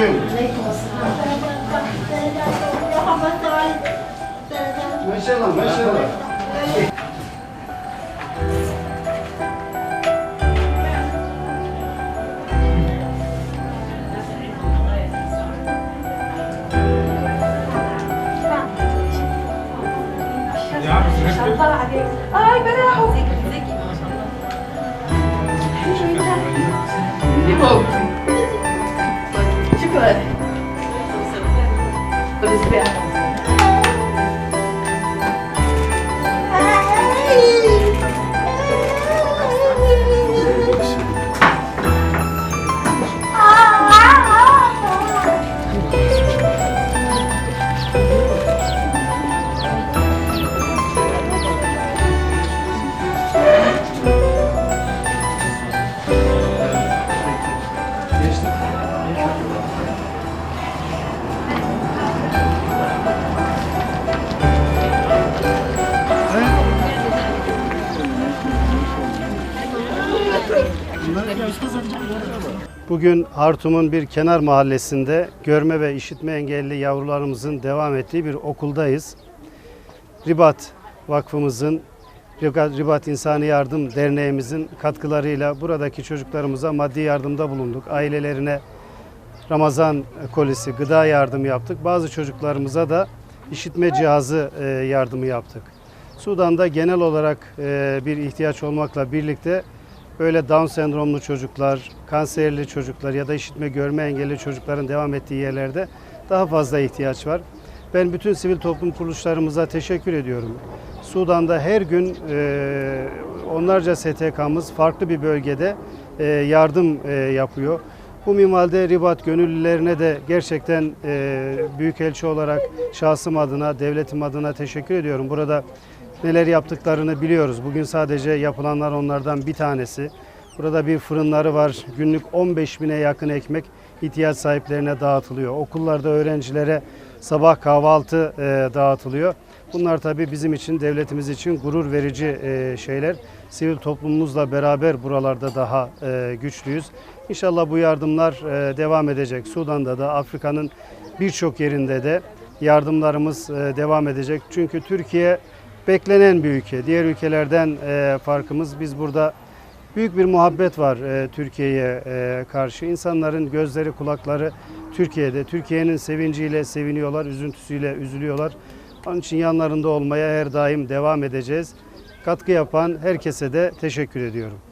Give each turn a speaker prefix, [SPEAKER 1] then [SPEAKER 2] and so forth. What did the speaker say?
[SPEAKER 1] 去。没事
[SPEAKER 2] 了，没事了。Oh. agora?
[SPEAKER 1] Por isso, Bugün Hartum'un bir kenar mahallesinde görme ve işitme engelli yavrularımızın devam ettiği bir okuldayız. Ribat Vakfımızın, Ribat İnsani Yardım Derneğimizin katkılarıyla buradaki çocuklarımıza maddi yardımda bulunduk. Ailelerine Ramazan kolisi, gıda yardımı yaptık. Bazı çocuklarımıza da işitme cihazı e, yardımı yaptık. Sudan'da genel olarak e, bir ihtiyaç olmakla birlikte böyle Down sendromlu çocuklar, kanserli çocuklar ya da işitme görme engelli çocukların devam ettiği yerlerde daha fazla ihtiyaç var. Ben bütün sivil toplum kuruluşlarımıza teşekkür ediyorum. Sudan'da her gün e, onlarca STK'mız farklı bir bölgede e, yardım e, yapıyor. Bu minvalde Ribat gönüllülerine de gerçekten e, büyükelçi olarak şahsım adına, devletim adına teşekkür ediyorum. Burada neler yaptıklarını biliyoruz. Bugün sadece yapılanlar onlardan bir tanesi. Burada bir fırınları var. Günlük 15 bine yakın ekmek ihtiyaç sahiplerine dağıtılıyor. Okullarda öğrencilere sabah kahvaltı e, dağıtılıyor. Bunlar tabii bizim için, devletimiz için gurur verici e, şeyler. Sivil toplumumuzla beraber buralarda daha e, güçlüyüz. İnşallah bu yardımlar e, devam edecek. Sudan'da da, Afrika'nın birçok yerinde de yardımlarımız e, devam edecek. Çünkü Türkiye beklenen bir ülke. Diğer ülkelerden e, farkımız biz burada büyük bir muhabbet var e, Türkiye'ye e, karşı. İnsanların gözleri, kulakları Türkiye'de. Türkiye'nin sevinciyle seviniyorlar, üzüntüsüyle üzülüyorlar. Onun için yanlarında olmaya her daim devam edeceğiz. Katkı yapan herkese de teşekkür ediyorum.